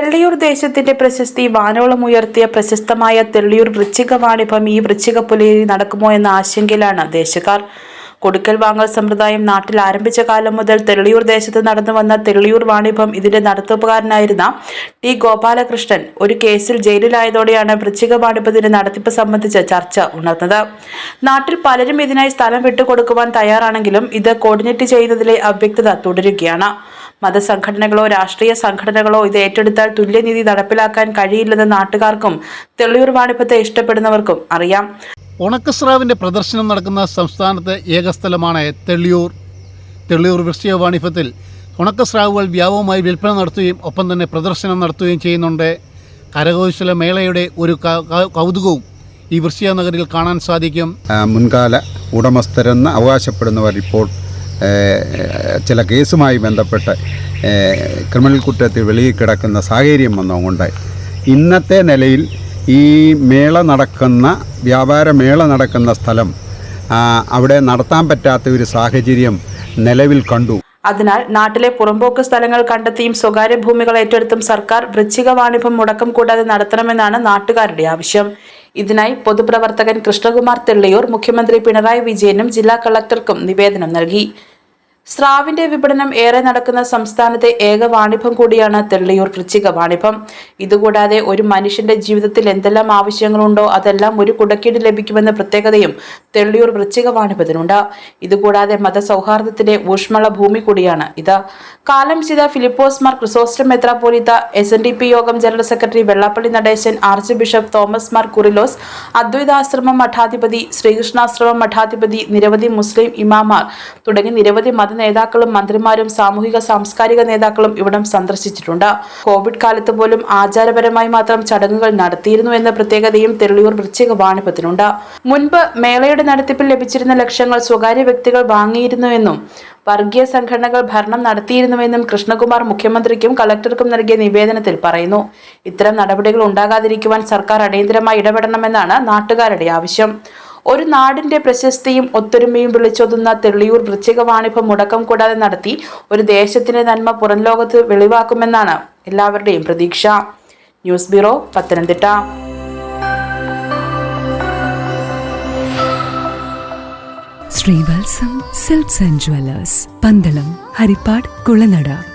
തെള്ളിയൂർ ദേശത്തിന്റെ പ്രശസ്തി വാനോളം ഉയർത്തിയ പ്രശസ്തമായ തെള്ളിയൂർ വൃശ്ചിക വാണിഭം ഈ വൃശ്ചിക പുലരി നടക്കുമോ എന്ന ആശങ്കയിലാണ് ദേശക്കാർ. കൊടുക്കൽ വാങ്ങൽ സമ്പ്രദായം നാട്ടിൽ ആരംഭിച്ച കാലം മുതൽ തെള്ളിയൂർ ദേശത്ത് നടന്നു വന്ന തെള്ളിയൂർ വാണിഭം ഇതിന്റെ നടത്തിപ്പുകാരനായിരുന്ന ടി ഗോപാലകൃഷ്ണൻ ഒരു കേസിൽ ജയിലിലായതോടെയാണ് വൃശ്ചിക വാണിഭത്തിന്റെ നടത്തിപ്പ് സംബന്ധിച്ച ചർച്ച ഉണർന്നത്. നാട്ടിൽ പലരും ഇതിനായി സ്ഥലം വിട്ടുകൊടുക്കുവാൻ തയ്യാറാണെങ്കിലും ഇത് കോർഡിനേറ്റ് ചെയ്യുന്നതിലെ അവ്യക്തത തുടരുകയാണ്. മതസംഘടനകളോ രാഷ്ട്രീയ സംഘടനകളോ ഇത് ഏറ്റെടുത്താൽ തുല്യനീതി നടപ്പിലാക്കാൻ കഴിയില്ലെന്ന് നാട്ടുകാർക്കും തെളിയൂർ വാണിഭത്തെ ഇഷ്ടപ്പെടുന്നവർക്കും അറിയാം. ഉണക്കസ്രാവിന്റെ പ്രദർശനം നടക്കുന്ന സംസ്ഥാനത്തെ ഏക സ്ഥലമാണ് തെള്ളിയൂർ തെള്ളിയൂർ വൃശ്ചിക വാണിഭത്തിൽ ഉണക്കസ്രാവുകൾ വ്യാപകമായി വിൽപ്പന നടത്തുകയും ഒപ്പം തന്നെ പ്രദർശനം നടത്തുകയും ചെയ്യുന്നുണ്ട്. കരകൗശല മേളയുടെ ഒരു കൗതുകവും ഈ വൃശ്ചിക നഗരിൽ കാണാൻ സാധിക്കും. മുൻകാല ഉടമസ്ഥരെന്ന് അവകാശപ്പെടുന്നവർ ഇപ്പോൾ ചില കേസുമായി ബന്ധപ്പെട്ട് ക്രിമിനൽ കുറ്റത്തിൽ വെളിയിൽ കിടക്കുന്ന സാഹചര്യം വന്നതുകൊണ്ട് ഇന്നത്തെ നിലയിൽ ഈ മേള നടക്കുന്ന വ്യാപാര മേള നടക്കുന്ന സ്ഥലം അവിടെ നടത്താൻ പറ്റാത്ത ഒരു സാഹചര്യം നിലവിൽ കണ്ടു. അതിനാൽ നാട്ടിലെ പുറമ്പോക്ക് സ്ഥലങ്ങൾ കണ്ടെത്തിയും സ്വകാര്യ ഭൂമികൾ ഏറ്റെടുത്തും സർക്കാർ വൃശ്ചിക വാണിഭം മുടക്കം കൂടാതെ നടത്തണമെന്നാണ് നാട്ടുകാരുടെ ആവശ്യം. ഇതിനായി പൊതുപ്രവർത്തകൻ കൃഷ്ണകുമാർ തെള്ളിയൂർ മുഖ്യമന്ത്രി പിണറായി വിജയനും ജില്ലാ കളക്ടർക്കും നിവേദനം നൽകി. സ്രാവിന്റെ വിപണനം ഏറെ നടക്കുന്ന സംസ്ഥാനത്തെ ഏക വാണിഭം കൂടിയാണ് തെള്ളിയൂർ വൃശ്ചിക വാണിഭം. ഇതുകൂടാതെ ഒരു മനുഷ്യന്റെ ജീവിതത്തിൽ എന്തെല്ലാം ആവശ്യങ്ങളുണ്ടോ അതെല്ലാം ഒരു കുടക്കീട് ലഭിക്കുമെന്ന പ്രത്യേകതയും തെള്ളിയൂർ വൃശ്ചിക വാണിഭത്തിനുണ്ട്. ഇതുകൂടാതെ മതസൗഹാർദ്ദത്തിന്റെ ഊഷ്മള ഭൂമി കൂടിയാണ് ഇത്. കാലം ചെയ്ത ഫിലിപ്പോസ് മാർ ക്രിസോസ്റ്റം മെത്രാപോലിത്ത S N D P Yogam general secretary Vellappally Natesan archbishop Thomas Mar Kurilos Advaitashramam മഠാധിപതി ശ്രീകൃഷ്ണാശ്രമം മഠാധിപതി നിരവധി മുസ്ലിം ഇമാമാർ തുടങ്ങി നിരവധി മത നേതാക്കളും മന്ത്രിമാരും സാമൂഹിക സാംസ്കാരിക നേതാക്കളും ഇവിടം സന്ദർശിച്ചിട്ടുണ്ട്. കോവിഡ് കാലത്ത് പോലും ആചാരപരമായി മാത്രം ചടങ്ങുകൾ നടത്തിയിരുന്നു എന്ന പ്രത്യേകതയും തെള്ളിയൂർ വൃശ്ചിക വാണിഭത്തിനുണ്ട്. മുൻപ് മേളയുടെ നടത്തിപ്പിൽ ലഭിച്ചിരുന്ന ലക്ഷ്യങ്ങൾ സ്വകാര്യ വ്യക്തികൾ വാങ്ങിയിരുന്നുവെന്നും വർഗീയ സംഘടനകൾ ഭരണം നടത്തിയിരുന്നുവെന്നും കൃഷ്ണകുമാർ മുഖ്യമന്ത്രിക്കും കളക്ടർക്കും നൽകിയ നിവേദനത്തിൽ പറയുന്നു. ഇത്തരം നടപടികൾ ഉണ്ടാകാതിരിക്കുവാൻ സർക്കാർ അടിയന്തരമായി ഇടപെടണമെന്നാണ് നാട്ടുകാരുടെ ആവശ്യം. ഒരു നാടിന്റെ പ്രശസ്തിയും ഒത്തൊരുമയും വിളിച്ചൊതുന്ന തെള്ളിയൂർ വൃശ്ചിക വാണിഭം മുടക്കം കൂടാതെ നടത്തി ഒരു ദേശത്തിന്റെ നന്മ പുറം ലോകത്ത് വെളിവാക്കുമെന്നാണ് എല്ലാവരുടെയും പ്രതീക്ഷ. News bureau Pathanamthitta. Sreevalsam silks and jewellers Pandalam Haripad Kulanada.